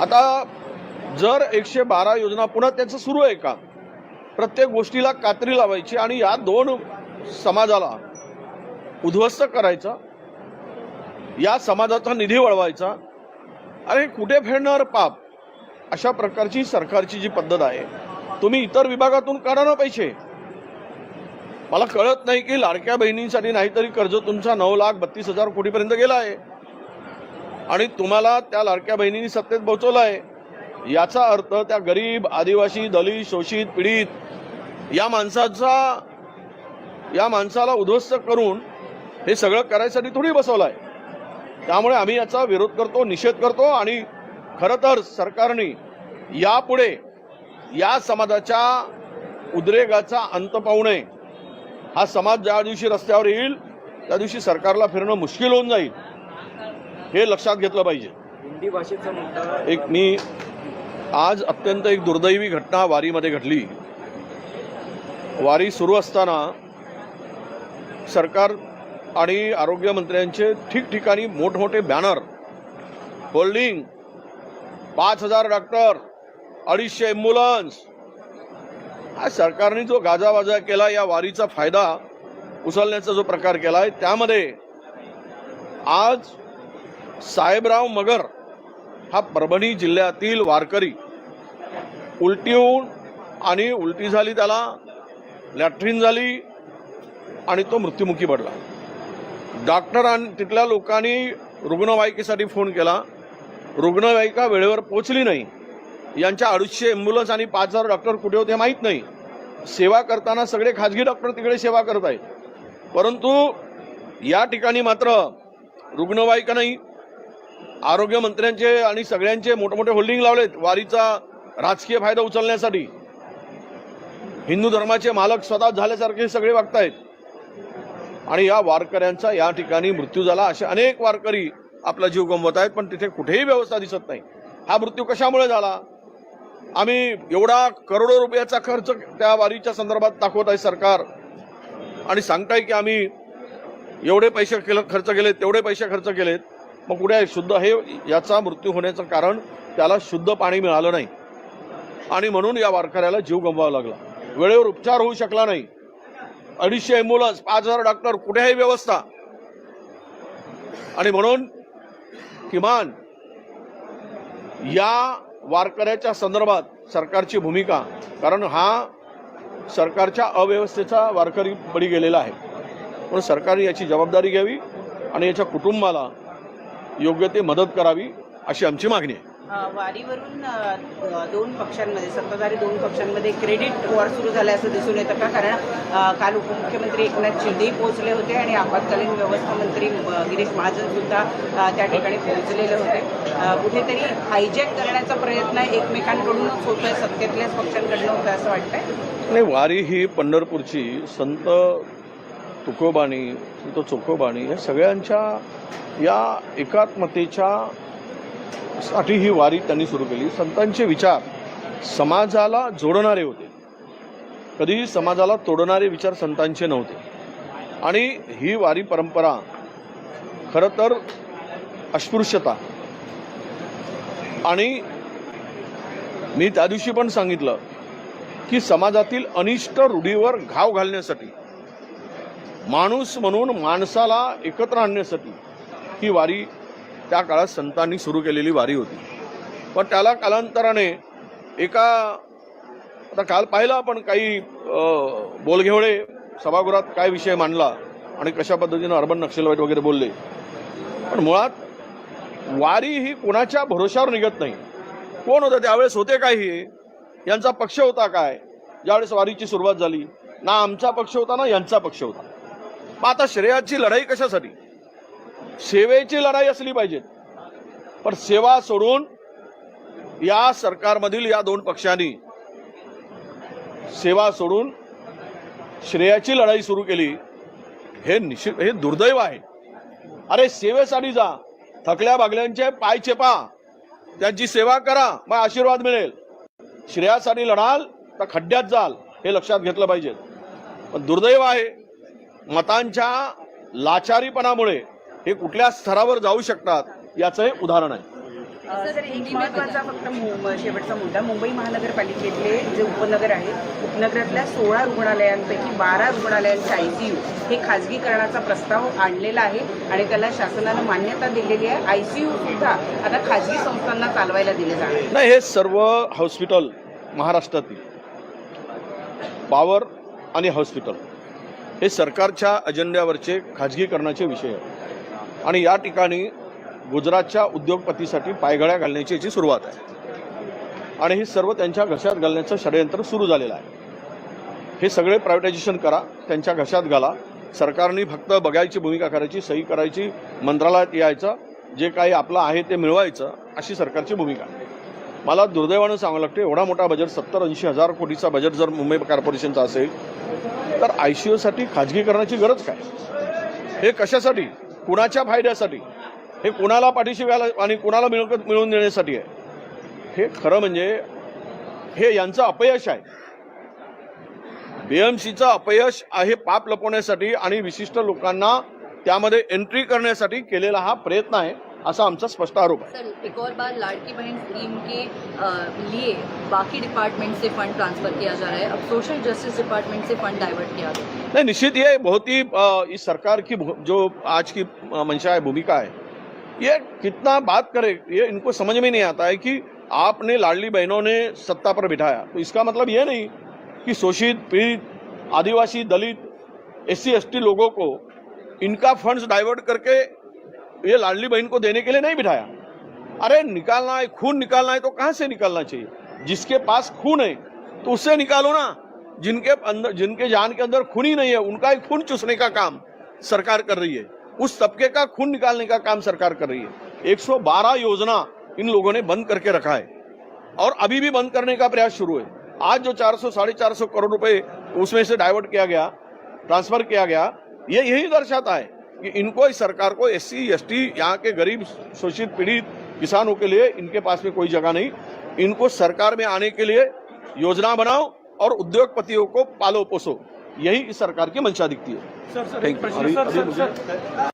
आता जर एकशे बारा योजना पुन्हा त्याचं सुरू आहे का? प्रत्येक गोष्टीला कात्री लावायची आणि या दोन समाजाला उद्ध्वस्त करायचं या समाजाचा निधी वळवायचा अरे कुठे फेडणार पाप अशा प्रकारची सरकारची जी पद्धत आहे तुम्ही इतर विभागातून काढा ना पैसे. मला कळत नाही की लाडक्या बहिणींसाठी नाहीतरी कर्ज तुमचा नऊ लाख बत्तीस हजार कोटीपर्यंत गेला आहे. आणि तुम्हाला त्या लाडक्या बहिणींनी सत्तेत पोहोचवलं आहे याचा अर्थ त्या गरीब आदिवासी दलित शोषित पीडित या माणसाचा या माणसाला उद्ध्वस्त करून हे सगळं करायसाठी थोडी बसवलं आहे त्यामुळे आम्ही याचा विरोध करतो निषेध करतो आणि खरं तर सरकारने यापुढे या समाजाच्या उद्रेगाचा अंत पाहू नये. हा समाज ज्या दिवशी रस्त्यावर येईल त्या दिवशी सरकारला फिरणं मुश्किल होऊन जाईल. हे लक्षात घेतलं पाहिजे. हिंदी भाषेचा मुद्दा एक मी आज अत्यंत एक दुर्दैवी घटना वारीमध्ये घडली. वारी सुरू असताना सरकार आणि आरोग्यमंत्र्यांचे ठिकठिकाणी मोठमोठे बॅनर होल्डिंग पाच हजार डॉक्टर अडीचशे ॲम्ब्युलन्स. हा सरकारने जो गाजावाजा केला या वारीचा फायदा उचलण्याचा जो प्रकार केला आहे त्यामध्ये आज साहेबराव मगर हा परभणी जिल्ह्यातील वारकरी. उलटी होऊन आणि उलटी झाली त्याला लॅट्रिन झाली आणि तो मृत्युमुखी पडला. डॉक्टर आणि तिथल्या लोकांनी रुग्णवाहिकेसाठी फोन केला. रुग्णवाहिका वेळेवर पोचली नाही. यांच्या अडीचशे ॲम्ब्युलन्स आणि पाच हजार डॉक्टर कुठे होते माहीत नाही. सेवा करताना सगळे खाजगी डॉक्टर तिकडे सेवा करत आहेत. परंतु या ठिकाणी मात्र रुग्णवाहिका नाही. आरोग्यमंत्र्यांचे आणि सगळ्यांचे मोठमोठे होल्डिंग लावलेत वारीचा राजकीय फायदा उचलण्यासाठी. हिंदू धर्माचे मालक स्वतः झाल्यासारखे सगळे वागतायत आणि या वारकऱ्यांचा या ठिकाणी मृत्यू झाला. असे अनेक वारकरी आपला जीव गमवत आहेत पण तिथे कुठेही व्यवस्था दिसत नाही. हा मृत्यू कशामुळे झाला? आम्ही एवढा करोडो रुपयाचा खर्च त्या वारीच्या संदर्भात दाखवत आहे सरकार. आणि सांगताय की आम्ही एवढे पैसे केलं खर्च केलेत तेवढे पैसे खर्च केलेत. मग कुठे आहे? शुद्ध हे याचा मृत्यू होण्याचं कारण त्याला शुद्ध पाणी मिळालं नाही. आणि म्हणून या वारकऱ्याला जीव गमवावा लागला. वेळेवर उपचार होऊ शकला नाही. अडीचशे ॲम्ब्युलन्स पाच हजार डॉक्टर कुठेही व्यवस्था. आणि म्हणून किमान या वारकऱ्याच्या संदर्भात सरकारची भूमिका कारण हा सरकारच्या अव्यवस्थेचा वारकरी बळी गेलेला आहे. म्हणून सरकारने याची जबाबदारी घ्यावी आणि याच्या कुटुंबाला योग्य ते मदत करावी अशी आमची मागणी आहे. वारीवरून दोन पक्षांमध्ये सत्ताधारी दोन पक्षांमध्ये क्रेडिट वॉर सुरू झालं असं दिसून येतं का? कारण काल उपमुख्यमंत्री एकनाथ शिंदेही पोहोचले होते आणि आपत्कालीन व्यवस्था मंत्री गिरीश महाजन सुद्धा त्या ठिकाणी पोहोचलेले होते. कुठेतरी हायजॅक करण्याचा प्रयत्न एकमेकांकडूनच होतोय सत्तेतल्याच पक्षांकडनं होतोय असं वाटतंय? नाही वारी ही पंढरपूरची संत तुकोबाणी संत चोखोबाणी या सगळ्यांच्या या एकात्मतेच्या साठी ही वारी त्यांनी सुरू केली. संतांचे विचार समाजाला जोडणारे होते. कधीही समाजाला तोडणारे विचार संतांचे नव्हते. आणि ही वारी परंपरा खरं तर अस्पृश्यता. आणि मी त्या दिवशी पण सांगितलं की समाजातील अनिष्ट रूढीवर घाव घालण्यासाठी माणूस म्हणून माणसाला एकत्र आणण्यासाठी ही वारी त्या काळात संतांनी सुरू केलेली वारी होती. पण त्याला कालांतराने एका आता काल पाहिलं आपण काही बोलघेवळे सभागृहात काय विषय मांडला आणि कशा पद्धतीनं अर्बन नक्षलवाईट वगैरे बोलले. पण मुळात वारी ही कोणाच्या भरोशावर निघत नाही. कोण होतं? त्यावेळेस होते काय हे यांचा पक्ष होता काय? ज्यावेळेस वारीची सुरुवात झाली. ना आमचा पक्ष होता ना यांचा पक्ष होता. मग आता श्रेयाची लढाई कशासाठी? सेवेची लढाई असली पाहिजे. पण सेवा सोडून या सरकारमधील या दोन पक्षांनी सेवा सोडून श्रेयाची लढाई सुरू केली हे निश्चित हे दुर्दैव आहे. अरे सेवेसाठी जा थकल्या बागल्यांचे पाय चेपा त्यांची सेवा करा मग आशीर्वाद मिळेल. श्रेयासाठी लढाल तर खड्ड्यात जाल हे लक्षात घेतलं पाहिजे. पण दुर्दैव आहे मतांच्या लाचारीपणामुळे हे कुठल्या स्तरावर जाऊ शकतात याचं हे उदाहरण आहे. महत्त्वाचा फक्त शेवटचा मुद्दा. मुंबई महानगरपालिकेतले जे उपनगर आहे उपनगरातल्या सोळा रुग्णालयांपैकी बारा रुग्णालयांचे आयसीयू हे खाजगीकरणाचा प्रस्ताव आणलेला आहे आणि त्याला शासनानं मान्यता दिलेली आहे. आयसीयू सुद्धा आता खाजगी संस्थांना चालवायला दिले जाणार. नाही हे सर्व हॉस्पिटल महाराष्ट्रातील पॉवर आणि हॉस्पिटल. हे सरकारच्या अजेंड्यावरचे खाजगीकरणाचे विषय आहेत आणि या ठिकाणी गुजरातच्या उद्योगपतीसाठी पायघड्या घालण्याची याची सुरुवात आहे. आणि हे सर्व त्यांच्या घशात घालण्याचं षडयंत्र सुरू झालेलं आहे. हे सगळे प्रायव्हेटायझेशन करा त्यांच्या घशात घाला. सरकारने फक्त बघायची भूमिका करायची सही करायची मंत्रालयात यायचं जे काही आपलं आहे ते मिळवायचं अशी सरकारची भूमिका आहे. मला दुर्दैवानं सांगावं लागते एवढा मोठा बजेट सत्तर ऐंशी हजार कोटीचा बजेट जर मुंबई कॉर्पोरेशनचा असेल तर आय सी यूसाठी खाजगीकरणाची गरज काय? हे कशासाठी? कुणाच्या फायद्यासाठी? हे कुणाला पाठीशी घाला आणि कुणाला मिळकत मिळवून देण्यासाठी आहे? हे खरं म्हणजे हे यांचं अपयश आहे. बीएमसीचं अपयश आहे पाप लपवण्यासाठी आणि विशिष्ट लोकांना त्यामध्ये एंट्री करण्यासाठी केलेला हा प्रयत्न आहे. असा आमचा स्पष्ट आरोप आहे. एक और बार लाड़की बहन स्कीम के लिए बाकी डिपार्टमेंट से फंड ट्रांसफ़र किया जा रहा है। अब सोशल जस्टिस डिपार्टमेंट से फंड डाइवर्ट किया जा रहा है नहीं निश्चित ये बहुत ही इस सरकार की जो आज की मंशा है भूमिका है ये कितना बात करे ये इनको समझ में नहीं आता है कि आपने लाडली बहनों ने सत्ता पर बिठाया। तो इसका मतलब ये नहीं कि शोषित पीड़ित आदिवासी दलित एस सी लोगों को इनका फंड्स डाइवर्ट करके ये लाडली बहन को देने के लिए नहीं बिठाया। अरे, निकालना है, खून निकालना है तो कहाँ से निकालना चाहिए? जिसके पास खून है तो उससे निकालो ना। जिनके अंदर, जिनके जान के अंदर खून ही नहीं है, उनका ही खून चूसने का काम सरकार कर रही है। उस तबके का खून निकालने का काम सरकार कर रही है। 112 योजना इन लोगों ने बंद करके रखा है। और अभी भी बंद करने का प्रयास शुरू है। आज जो 400 साढ़े चार सौ करोड़ रुपए उसमें से डाइवर्ट किया गया, ट्रांसफ़र किया गया, ये यही दर्शाता है कि इनको इस सरकार को एस सी एस टी यहाँ के गरीब शोषित पीड़ित किसानों के लिए इनके पास में कोई जगह नहीं। इनको सरकार में आने के लिए योजना बनाओ और उद्योगपतियों को पालो पोसो। यही इस सरकार की मंशा दिखती है। सर सर एक प्रश्न अभी- सर सर सर।